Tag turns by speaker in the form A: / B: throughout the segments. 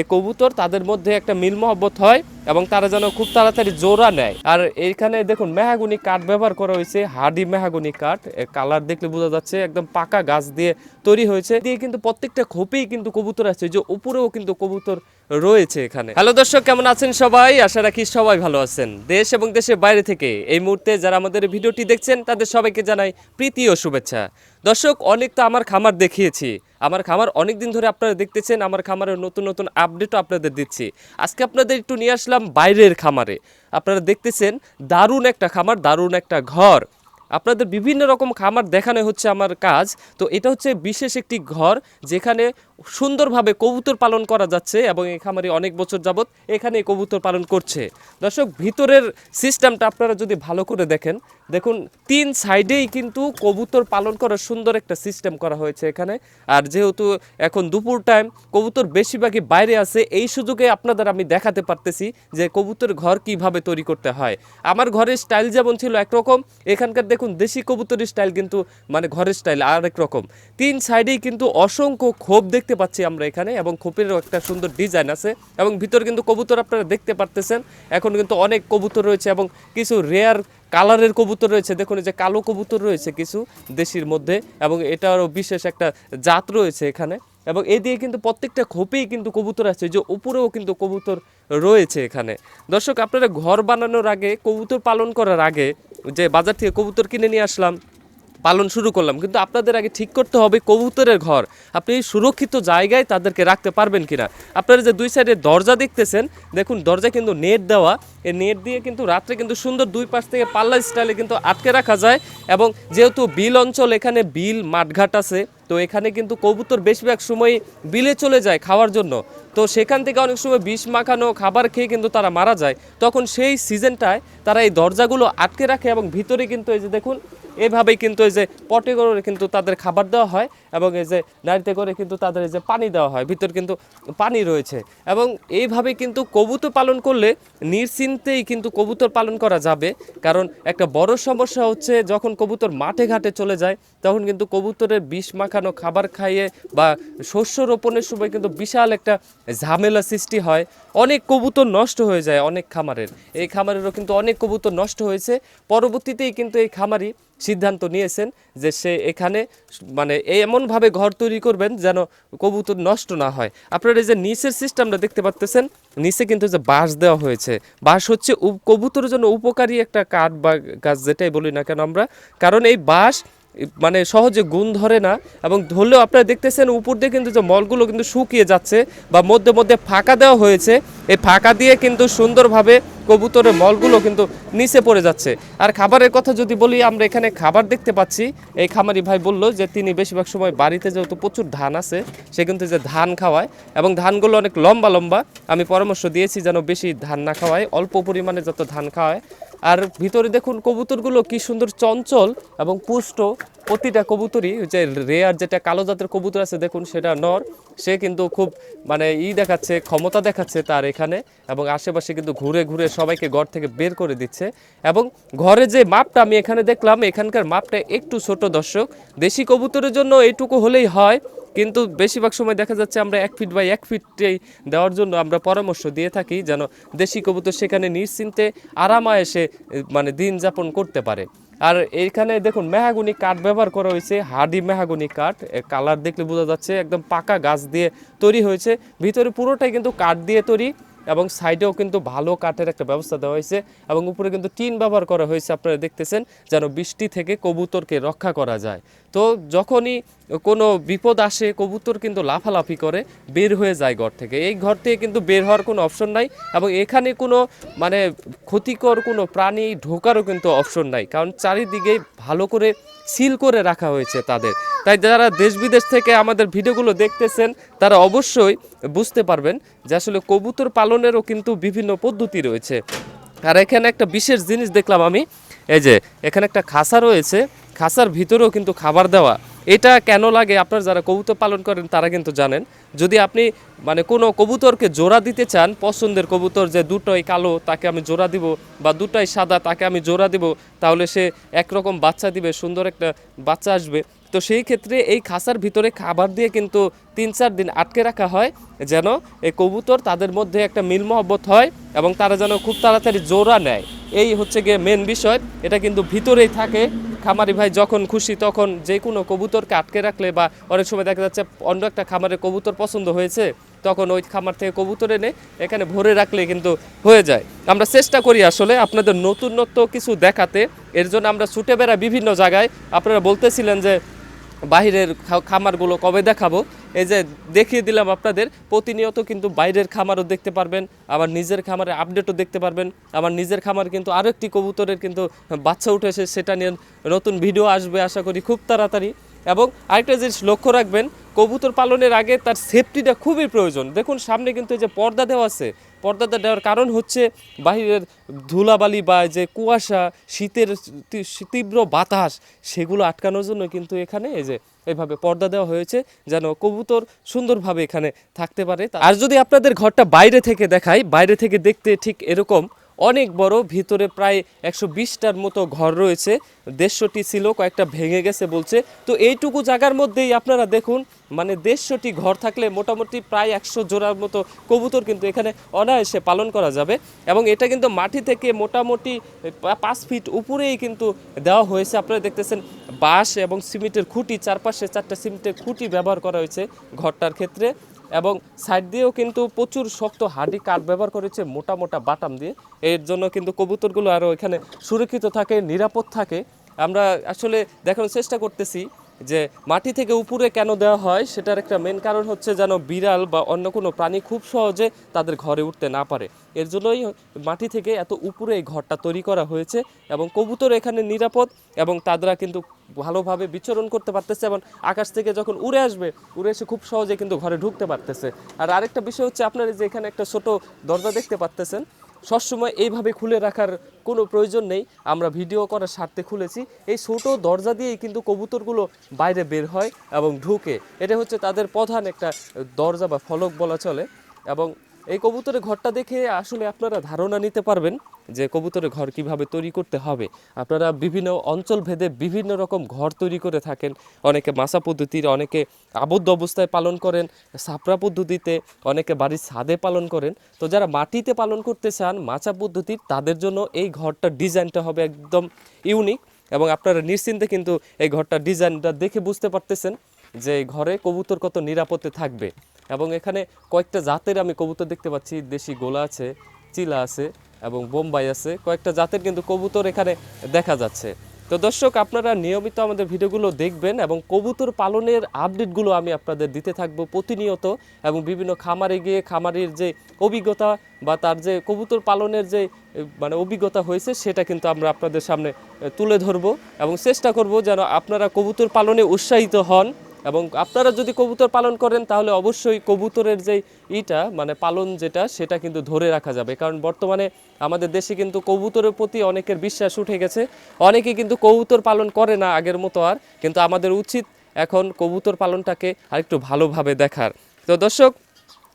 A: এই কবুতর তাদের মধ্যে একটা মিল মহব্বত হয় এবং তারা যেন খুব তাড়াতাড়ি জোড়া নেয়। আর এইখানে দেখুন, মেহাগুনি কাঠ ব্যবহার করা হয়েছে হাডি মেহাগুনি কাঠ। কালার দেখলে বোঝা যাচ্ছে একদম পাকা গাছ দিয়ে তৈরি হয়েছে। দিয়ে কিন্তু প্রত্যেকটা খোপেই কিন্তু কবুতর আছে, যে উপরেও কিন্তু কবুতর রয়েছে এখানে। হ্যালো দর্শক, কেমন আছেন সবাই? আশা রাখি সবাই ভালো আছেন। দেশ এবং দেশের বাইরে থেকে এই মুহূর্তে যারা আমাদের ভিডিওটি দেখছেন, তাদের সবাইকে জানাই প্রীতি ও শুভেচ্ছা। দর্শক, অনেক তো আমার খামার দেখিয়েছি। আমার খামার অনেক দিন ধরে আপনারা দেখতেছেন, আমার খামারের নতুন নতুন আপডেটও আপনাদের দিচ্ছি। আজকে আপনাদের একটু নিয়ে আসলাম বাইরের খামারে। আপনারা দেখতেছেন, দারুণ একটা খামার, দারুণ একটা ঘর। আপনাদের বিভিন্ন রকম খামার দেখানো হচ্ছে আমার কাজ। তো এটা হচ্ছে বিশেষ একটি ঘর, যেখানে সুন্দরভাবে কবুতর পালন করা যাচ্ছে এবং এই খামারে অনেক বছর যাবত এখানে কবুতর পালন করছে। দর্শক, ভিতরের সিস্টেমটা আপনারা যদি ভালো করে দেখেন, দেখুন, তিন সাইডেই কিন্তু কবুতর পালন করার সুন্দর একটা সিস্টেম করা হয়েছে এখানে। আর যেহেতু এখন দুপুর টাইম, কবুতর বেশিরভাগই বাইরে আছে, এই সুযোগে আপনাদের আমি দেখাতে পারতেছি যে কবুতর ঘর কীভাবে তৈরি করতে হয়। আমার ঘরের স্টাইল যেমন ছিল একরকম, এখানকার দেখুন, দেশি কবুতরের স্টাইল কিন্তু মানে ঘরের স্টাইল আরেক রকম। তিন সাইডেই কিন্তু অসংখ্য ক্ষোভ দেখতে পাচ্ছি আমরা এখানে এবং খোপেরও একটা সুন্দর ডিজাইন আছে এবং ভিতরে কিন্তু কবুতর আপনারা দেখতে পারতেছেন। এখন কিন্তু অনেক কবুতর রয়েছে এবং কিছু রেয়ার কালারের কবুতর রয়েছে। দেখুন যে কালো কবুতর রয়েছে কিছু দেশির মধ্যে এবং এটারও বিশেষ একটা জাত রয়েছে এখানে এবং এই দিয়ে কিন্তু প্রত্যেকটা খোপেই কিন্তু কবুতর আছে। যে উপরেও কিন্তু কবুতর রয়েছে এখানে। দর্শক, আপনারা ঘর বানানোর আগে, কবুতর পালন করার আগে যে বাজার থেকে কবুতর কিনে নিয়ে আসলাম পালন শুরু করলাম। কিন্তু আপনাদের আগে ঠিক করতে হবে কবুতরের ঘর। আপনি সুরক্ষিত জায়গায় তাদেরকে রাখতে পারবেন কিনা? আপনারা যে দুই সাইডে দরজা দেখতেছেন, দেখুন দরজা কিন্তু নেট দেওয়া। এই নেট দিয়ে কিন্তু রাত্রে কিন্তু সুন্দর দুই পাশ থেকে পাল্লা স্টাইলে কিন্তু আটকে রাখা যায় এবং যেহেতু বিল অঞ্চল, এখানে বিল, মাঠঘাট আছে, তো এখানে কিন্তু কবুতর বেশিরভাগ সময় বিলে চলে যায় খাওয়ার জন্য। তো সেখান থেকে অনেক সময় বিষ মাখানো, খাবার খেয়ে কিন্তু তারা মারা যায়। তখন সেই সিজনটায় তারা এই দরজাগুলো আটকে রাখে এবং ভিতরে কিন্তু এই যে দেখুন এভাবেই কিন্তু এই যে পটে করে কিন্তু তাদের খাবার দেওয়া হয় এবং এই যে নাড়িতে করে কিন্তু তাদের এই যে পানি দেওয়া হয়, ভিতর কিন্তু পানি রয়েছে। এবং এইভাবে কিন্তু কবুতর পালন করলে নিশ্চিন্তেই কিন্তু কবুতর পালন করা যাবে। কারণ একটা বড় সমস্যা হচ্ছে যখন কবুতর মাঠে ঘাটে চলে যায়, তখন কিন্তু কবুতরের বিষ মাখানো খাবার খাইয়ে বা শস্য রোপণের সময় কিন্তু বিশাল একটা ঝামেলা সৃষ্টি হয়। অনেক কবুতর নষ্ট হয়ে যায় অনেক খামারের। এই খামারেরও কিন্তু অনেক কবুতর নষ্ট হয়েছে। পরবর্তীতেই কিন্তু এই খামারি সিদ্ধান্ত নিয়েছেন যে সে এখানে মানে এমনভাবে ঘর তৈরি করবেন যেন কবুতর নষ্ট না হয়। আপনারা এই যে নিচের সিস্টেমটা দেখতে পাচ্তেছেন নিচে কিন্তু যে বাঁশ দেওয়া হয়েছে। বাঁশ হচ্ছে কবুতরের জন্য উপকারী একটা কাঠ বা গাছ, যেটাই বলি না কেন আমরা। কারণ এই বাঁশ মানে সহজে গুণ ধরে না, এবং ধরলেও আপনারা দেখতেছেন উপর দিয়ে কিন্তু যে মলগুলো কিন্তু শুকিয়ে যাচ্ছে বা মধ্যে মধ্যে ফাঁকা দেওয়া হয়েছে। এই ফাঁকা দিয়ে কিন্তু সুন্দরভাবে কবুতরের মলগুলো কিন্তু নিচে পড়ে যাচ্ছে। আর খাবারের কথা যদি বলি, আমরা এখানে খাবার দেখতে পাচ্ছি। এই খামারি ভাই বলল যে তিনি বেশিরভাগ সময় বাড়িতে যেহেতু প্রচুর ধান আছে, সে কিন্তু যে ধান খাওয়ায়, এবং ধানগুলো অনেক লম্বা লম্বা। আমি পরামর্শ দিয়েছি যেন বেশি ধান না খাওয়ায়, অল্প পরিমাণে যত ধান খাওয়ায় আর ভিতরে দেখুন কবুতরগুলো কি সুন্দর চঞ্চল এবং পুষ্ট। প্রতিটা কবুতরই যে রেয়ার যেটা কালো জাতের কবুতর আছে, দেখুন সেটা নর। সে কিন্তু খুব মানে ই দেখাচ্ছে, ক্ষমতা দেখাচ্ছে তার এখানে এবং আশেপাশে কিন্তু ঘুরে ঘুরে সবাইকে ঘর থেকে বের করে দিচ্ছে। এবং ঘরে যে মাপটা আমি এখানে দেখলাম, এখানকার মাপটা একটু ছোট দর্শক। দেশি কবুতরের জন্য এইটুকু হলেই হয়। কিন্তু বেশিরভাগ সময় দেখা যাচ্ছে আমরা এক ফিট বাই এক ফিটেই দেওয়ার জন্য আমরা পরামর্শ দিয়ে থাকি যেন দেশি কবুতর সেখানে নিশ্চিন্তে আরামায়েসে মানে দিন যাপন করতে পারে। আর এইখানে দেখুন, মেহাগুনি কাঠ ব্যবহার করা হয়েছে হাডি মেহাগুনি কাঠ কালার দেখলে বোঝা যাচ্ছে একদম পাকা গাছ দিয়ে তৈরি হয়েছে। ভিতরে পুরোটাই কিন্তু কাঠ দিয়ে তৈরি। এবং সাইডেও কিন্তু ভালো কাঠের একটা ব্যবস্থা দেওয়া হয়েছে এবং উপরে কিন্তু টিন ব্যবহার করা হয়েছে। আপনারা দেখতেছেন যেন বৃষ্টি থেকে কবুতরকে রক্ষা করা যায়। তো যখনই কোনো বিপদ আসে, কবুতর কিন্তু লাফালাফি করে, বের হয়ে যায় ঘর থেকে। এই ঘর থেকে কিন্তু বের হওয়ার কোনো অপশন নাই এবং এখানে কোনো মানে ক্ষতিকর কোনো প্রাণী ঢোকারও কিন্তু অপশন নাই। কারণ চারিদিকে ভালো করে সিল করে রাখা হয়েছে তাদের। তাই যারা দেশ বিদেশ থেকে আমাদের ভিডিওগুলো দেখতেছেন, তারা অবশ্যই বুঝতে পারবেন যে আসলে কবুতর পালনেরও কিন্তু বিভিন্ন পদ্ধতি রয়েছে। আর এখানে একটা বিশেষ জিনিস দেখলাম আমি, এই যে এখানে একটা খাসা রয়েছে, খাসার ভিতরেও কিন্তু খাবার দেওয়া। এটা কেন লাগে? আপনার যারা কবুতর পালন করেন তারা কিন্তু জানেন। যদি আপনি মানে কোনো কবুতরকে জোড়া দিতে চান, পছন্দের কবুতর যে দুটোই কালো, তাকে আমি জোড়া দিব বা দুটাই সাদা, তাকে আমি জোড়া দিব, তাহলে সে একরকম বাচ্চা দিবে, সুন্দর একটা বাচ্চা আসবে। তো সেই ক্ষেত্রে এই খাঁচার ভিতরে খাবার দিয়ে কিন্তু তিন চার দিন আটকে রাখা হয়, যেন এই কবুতর তাদের মধ্যে একটা মিল মহব্বত হয় এবং তারা যেন খুব তাড়াতাড়ি জোড়া নেয়। এই হচ্ছে গিয়ে মেন বিষয়। এটা কিন্তু ভিতরেই থাকে। খামারি ভাই যখন খুশি তখন যে কোনো কবুতরকে আটকে রাখলে বা অনেক সময় দেখা যাচ্ছে অন্য একটা খামারে কবুতর পছন্দ হয়েছে, তখন ওই খামার থেকে কবুতর এনে এখানে ভরে রাখলে কিন্তু হয়ে যায়। আমরা চেষ্টা করি আসলে আপনাদের নতুনত্ব কিছু দেখাতে। এর জন্য আমরা ছুটে বেড়া বিভিন্ন জায়গায়। আপনারা বলতেছিলেন যে বাইরের খামারগুলো কবে দেখাবো? এই যে দেখিয়ে দিলাম আপনাদের, প্রতিনিয়ত কিন্তু বাইরের খামারও দেখতে পারবেন, আবার নিজের খামারের আপডেটও দেখতে পারবেন আমার নিজের খামার কিন্তু আরও একটি কবুতরের কিন্তু বাচ্চা উঠেছে, সেটা নিয়ে নতুন ভিডিও আসবে, আশা করি খুব তাড়াতাড়ি। এবং আরেকটা জিনিস লক্ষ্য রাখবেন, কবুতর পালনের আগে তার সেফটিটা খুবই প্রয়োজন। দেখুন, সামনে কিন্তু এই যে পর্দা দেওয়া আছে, পর্দাটা দেওয়ার কারণ হচ্ছে বাহিরের ধুলাবালি বা যে কুয়াশা, শীতের তীব্র বাতাস, সেগুলো আটকানোর জন্য কিন্তু এখানে এই যে এইভাবে পর্দা দেওয়া হয়েছে, যেন কবুতর সুন্দরভাবে এখানে থাকতে পারে। আর যদি আপনাদের ঘরটা বাইরে থেকে দেখাই, বাইরে থেকে দেখতে ঠিক এরকম অনেক বড়, ভিতরে প্রায় একশো বিশটার মতো ঘর রয়েছে, দেড়শোটি ছিল, কয়েকটা ভেঙে গেছে বলছে। তো এইটুকু জায়গার মধ্যেই আপনারা দেখুন মানে দেড়শোটি ঘর থাকলে মোটামুটি প্রায় একশো জোড়ার মতো কবুতর কিন্তু এখানে অনায়াসে পালন করা যাবে। এবং এটা কিন্তু মাটি থেকে মোটামুটি পাঁচ ফিট উপরেই কিন্তু দেওয়া হয়েছে। আপনারা দেখতেছেন বাঁশ এবং সিমেন্টের খুঁটি, চারপাশে চারটা সিমেন্টের খুঁটি ব্যবহার করা হয়েছে ঘরটার ক্ষেত্রে। এবং সাইড দিয়েও কিন্তু প্রচুর শক্ত হাডি কাঠ ব্যবহার করেছে মোটা মোটা বাটাম দিয়ে। এর জন্য কিন্তু কবুতরগুলো আরও এখানে সুরক্ষিত থাকে, নিরাপদ থাকে। আমরা আসলে দেখানোর চেষ্টা করতেছি যে মাটি থেকে উপরে কেন দেওয়া হয় সেটার একটা মেন কারণ হচ্ছে যেন বিড়াল বা অন্য কোনো প্রাণী খুব সহজে তাদের ঘরে উঠতে না পারে। এর জন্যই মাটি থেকে এত উপরে এই ঘরটা তৈরি করা হয়েছে এবং কবুতর এখানে নিরাপদ এবং তারা কিন্তু ভালোভাবে বিচরণ করতে পারতেছে এবং আকাশ থেকে যখন উড়ে আসবে, উড়ে এসে খুব সহজে কিন্তু ঘরে ঢুকতে পারতেছে। আর আরেকটা বিষয় হচ্ছে আপনারা যে এখানে একটা ছোট দরজা দেখতে পারতেছেন সবসময় এইভাবে খুলে রাখার কোনো প্রয়োজন নেই। আমরা ভিডিও করার স্বার্থে খুলেছি। এই ছোট দরজা দিয়েই কিন্তু কবুতরগুলো বাইরে বের হয় এবং ঢুকে। এটা হচ্ছে তাদের প্রধান একটা দরজা বা ফলক বলা চলে এবং এই কবুতরের ঘরটা দেখে আসলে আপনারা ধারণা নিতে পারবেন যে কবুতরের ঘর কীভাবে তৈরি করতে হবে। আপনারা বিভিন্ন অঞ্চল ভেদে বিভিন্ন রকম ঘর তৈরি করে থাকেন। অনেকে মাসা পদ্ধতির, অনেকে আবদ্ধ অবস্থায় পালন করেন, সাপড়া পদ্ধতিতে অনেকে বাড়ির ছাদে পালন করেন। তো যারা মাটিতে পালন করতে চান মাচা পদ্ধতির তাদের জন্য এই ঘরটার ডিজাইনটা হবে একদম ইউনিক এবং আপনারা নিশ্চিন্তে কিন্তু এই ঘরটার ডিজাইনটা দেখে বুঝতে পারতেছেন। যে ঘরে কবুতর কত নিরাপদে থাকবে। এবং এখানে কয়েকটা জাতের আমি কবুতর দেখতে পাচ্ছি। দেশি গোলা আছে, চিলা আছে এবং বোম্বাই আছে। কয়েকটা জাতের কিন্তু কবুতর এখানে দেখা যাচ্ছে। তো দর্শক, আপনারা নিয়মিত আমাদের ভিডিওগুলো দেখবেন এবং কবুতর পালনের আপডেটগুলো আমি আপনাদের দিতে থাকব প্রতিনিয়ত এবং বিভিন্ন খামারে গিয়ে খামারের যে অভিজ্ঞতা বা তার যে কবুতর পালনের যে মানে অভিজ্ঞতা হয়েছে সেটা কিন্তু আমরা আপনাদের সামনে তুলে ধরবো এবং চেষ্টা করব যেন আপনারা কবুতর পালনে উৎসাহিত হন। এবং আপনারা যদি কবুতর পালন করেন, তাহলে অবশ্যই কবুতরের যে ইটা মানে পালন যেটা, সেটা কিন্তু ধরে রাখা যাবে। কারণ বর্তমানে আমাদের দেশে কিন্তু কবুতরের প্রতি অনেকের বিশ্বাস উঠে গেছে। অনেকে কিন্তু কবুতর পালন করে না আগের মতো আর, কিন্তু আমাদের উচিত এখন কবুতর পালনটাকে আরেকটু ভালোভাবে দেখার। তো দর্শক,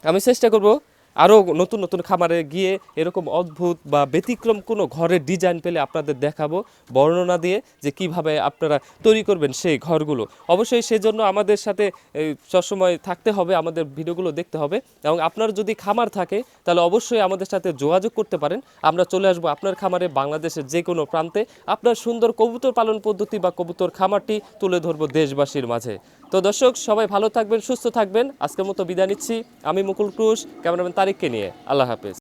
A: আমি চেষ্টা করব আরও নতুন নতুন খামারে গিয়ে এরকম অদ্ভুত বা ব্যতিক্রম কোনো ঘরের ডিজাইন পেলে আপনাদের দেখাবো, বর্ণনা দিয়ে যে কীভাবে আপনারা তৈরি করবেন সেই ঘরগুলো। অবশ্যই সেজন্য আমাদের সাথে সবসময় থাকতে হবে, আমাদের ভিডিওগুলো দেখতে হবে এবং আপনার যদি খামার থাকে, তাহলে অবশ্যই আমাদের সাথে যোগাযোগ করতে পারেন। আমরা চলে আসব আপনার খামারে, বাংলাদেশের যে কোনো প্রান্তে। আপনার সুন্দর কবুতর পালন পদ্ধতি বা কবুতর খামারটি তুলে ধরবো দেশবাসীর মাঝে। তো দর্শক, সবাই ভালো থাকবেন, সুস্থ থাকবেন। আজকের মতো বিদায় নিচ্ছি। আমি মুকুল ক্রুশ, ক্যামেরাম্যান তারিককে নিয়ে। আল্লাহ হাফেজ।